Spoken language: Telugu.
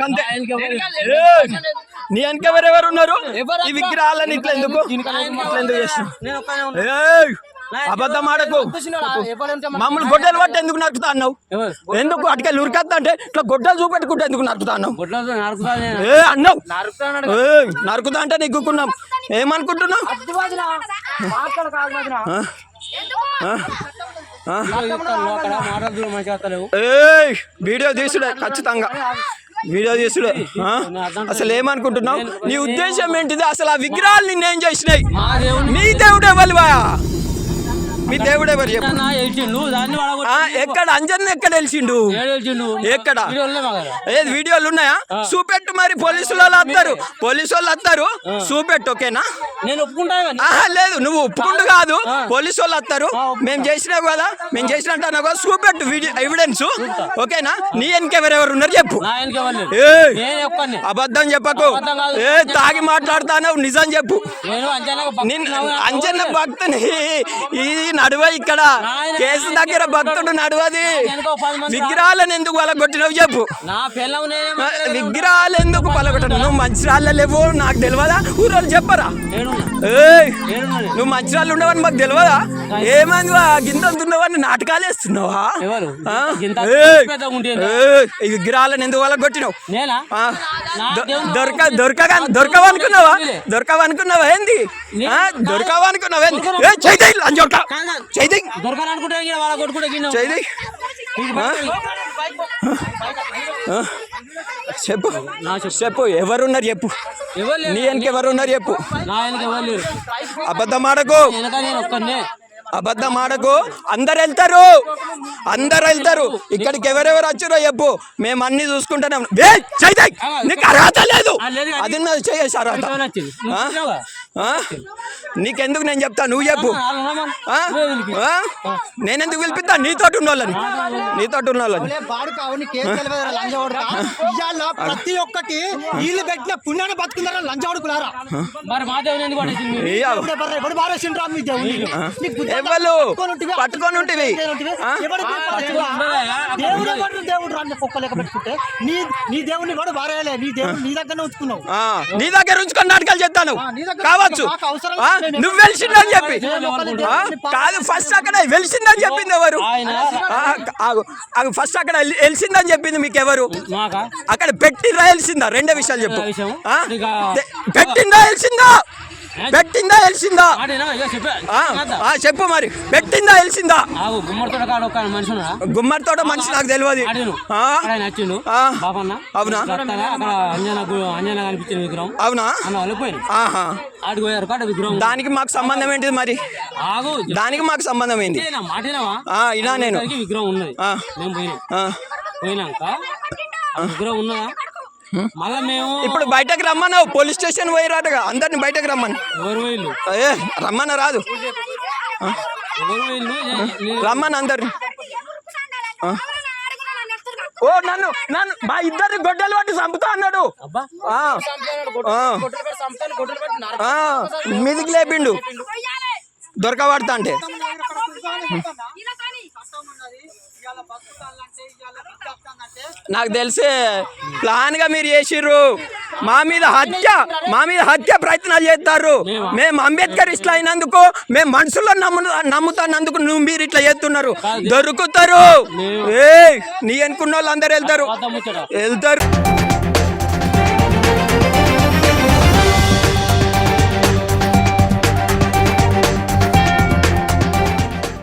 గంతే! నీ వెనక ఎవరెవరు ఉన్నారు? ఈ విగ్రహాలని ఇట్లా ఎందుకు? ఇట్లా ఎందుకు చేస్తున్నావు! అబద్ధం ఆడకు. మమ్మల్ని గొడ్డలు పట్టి ఎందుకు నరుకుతా అన్నావు? ఎందుకు అటుకెళ్ళి ఉరికత్తా అంటే ఇట్లా గొడ్డలు చూపెట్టుకుంటే ఎందుకు నరుకుతా అన్నావు. ఏ అన్నావు? నరుకుతా అంటే నీకున్నాం ఏమనుకుంటున్నావు? వీడియో తీసుడే ఖచ్చితంగా. వీడియో తీసుడే ఆ? అసలు ఏమనుకుంటున్నావు? నీ ఉద్దేశం ఏంటిది? అసలు ఆ విగ్రహాలు నిన్నేం చేసినాయి? మీ దేవుడు ఎవరివా? మీ దేవుడు ఎవరు చెప్పు? ఆ, ఎక్కడ? అంజన్ ఎక్కడ తెలిసిండు ఎక్కడ? ఏది వీడియోలు ఉన్నాయా? చూపెట్టు మరి పోలీసులు వాళ్ళు వస్తారు పోలీసు వాళ్ళు వస్తారు చూపెట్టు ఓకేనా? నేను. ఆహా లేదు నువ్వు ఒప్పుకుంటూ కాదు. పోలీసు వాళ్ళు వస్తారు. మేము చేసినావు కదా? మేము చేసిన అంటున్నావు కదా? చూపెట్టు వీడియో ఎవిడెన్స్ ఓకేనా? నీ వెనకెవరెవరు ఉన్నారు చెప్పు. అబద్ధం చెప్పకు. ఏ తాగి మాట్లాడతానవు నిజం చెప్పు. అంజన్న భక్తుని ఈ నడువ ఇక్కడ. కేసు దగ్గర భక్తుడు నడువది. విగ్రహాలను ఎందుకు పలగొట్టినవు చెప్పు. విగ్రహాలు ఎందుకు పలగొట్టను నువ్వు మంచిరాళ్ళ లేవు నాకు తెలియదా ఊరోళ్ళు చెప్పరా? నువ్వు మంచిరాళ్ళు ఉండవని మాకు తెలియదా ఏమైంది? గింత దున్నవని నాటకాలు వేస్తున్నావా! ఈ విగ్రహాలను ఎందుకు పలగొట్టినావు? దొరక దొరకగా. దొరకవనుకున్నావా. దొరకవనుకున్నావా? ఏంది? దొరకవనుకున్నావా? ఏంది? ఏ చైతై లంజోక కాదు, కాదు. చైతై దొరకాలనుకుంటే ఈయన వాళ్ళ కొట్టుకుంటే గిన్నె చైతై చెప్పు. నా చెప్పు. చెప్పు. ఎవరున్నారు చెప్పు. నీ వెనక ఎవరున్నారు చెప్పు. అబద్ధం ఆడకు. అబద్ధం ఆడకు. అందరు వెళ్తారు. అందరు వెళ్తారు. ఇక్కడికి ఎవరెవరు వచ్చారో చెప్పు. మేము అన్ని చూసుకుంటానే ఉన్నాం. ఏయ్, చైతై నీకు అర్హత లేదు. అది నాది చేయేసి అర్హత నీకెందుకు నేను చెప్తా? నువ్వు చెప్పు? నేనెందుకు పిలిపిస్తా? నీతోటి ఉన్నోళ్ళని. నీతోటి ఉన్నోళ్ళని. ప్రతి ఒక్కటి వీళ్ళు పెట్టిన పుణ్యాన్ని బుద్ధి ఉందా? ఎవరు పట్టుకొని ఉంటివి, దేవుడు? ఉండదా? దేవుడు ఎవడు దేవుడు రా కుక్క లెక్క పెట్టుకుంటే నీ నీ దేవుని కూడా బారేయలే నీ దేవుడు నీ దగ్గరనే ఉంచుకున్నావు. ఆ, నీ దగ్గర ఉంచుకొని నాటకాలు చేస్తాను. ఆ, నీ దగ్గర కావచ్చు. నువ్వు వెలిసిందని చెప్పి. కాదు ఫస్ట్ అక్కడ వెలిసిందని చెప్పింది ఎవరు? ఫస్ట్ అక్కడ వెలిసిందని చెప్పింది మీకు ఎవరు? మాకా? అక్కడ పెట్టిందా వెలిసిందా? రెండే విషయాలు చెప్పు. పెట్టిందా వెలిసిందా? పెట్టిందా? ఇగో చెప్పే. మరి. పెట్టిందా గుమ్మడితోట కాడ ఒక మనిషి నాకు తెలియదు. అవునా? అవునా? దానికి మాకు సంబంధం ఏంటిది మరి? దానికి మాకు సంబంధం ఏంటి ఇలా నేను. విగ్రహం ఉన్నది. పోయినాక విగ్రహం ఉన్నదా? మళ్ళా మేము ఇప్పుడు బయటకు రమ్మన్నావు పోలీస్ స్టేషన్ పోయిరాటగా. అందరిని బయటకు రమ్మని. ఏ రమ్మన్న రాదు. రమ్మని అందరిని. ఓ నన్ను నన్ను మా ఇద్దరిని గొడ్డలు పట్టి చంపుతా అన్నాడు. మీదికి లేపిండు. దొరకబడతా అంటే. నాకు తెలిసి ప్లాన్గా మీరు చేసిర్రు. మా మీద హత్య మా మీద హత్య ప్రయత్నాలు చేస్తారు. మేము అంబేద్కర్ ఇట్లా అయినందుకు మేము మనుషుల్లో నమ్ము నమ్ముతానందుకు నువ్వు మీరు ఇట్లా చేస్తున్నారు. దొరుకుతారు. ఏ నీ అనుకున్న వాళ్ళు అందరు వెళ్తారు వెళ్తారు.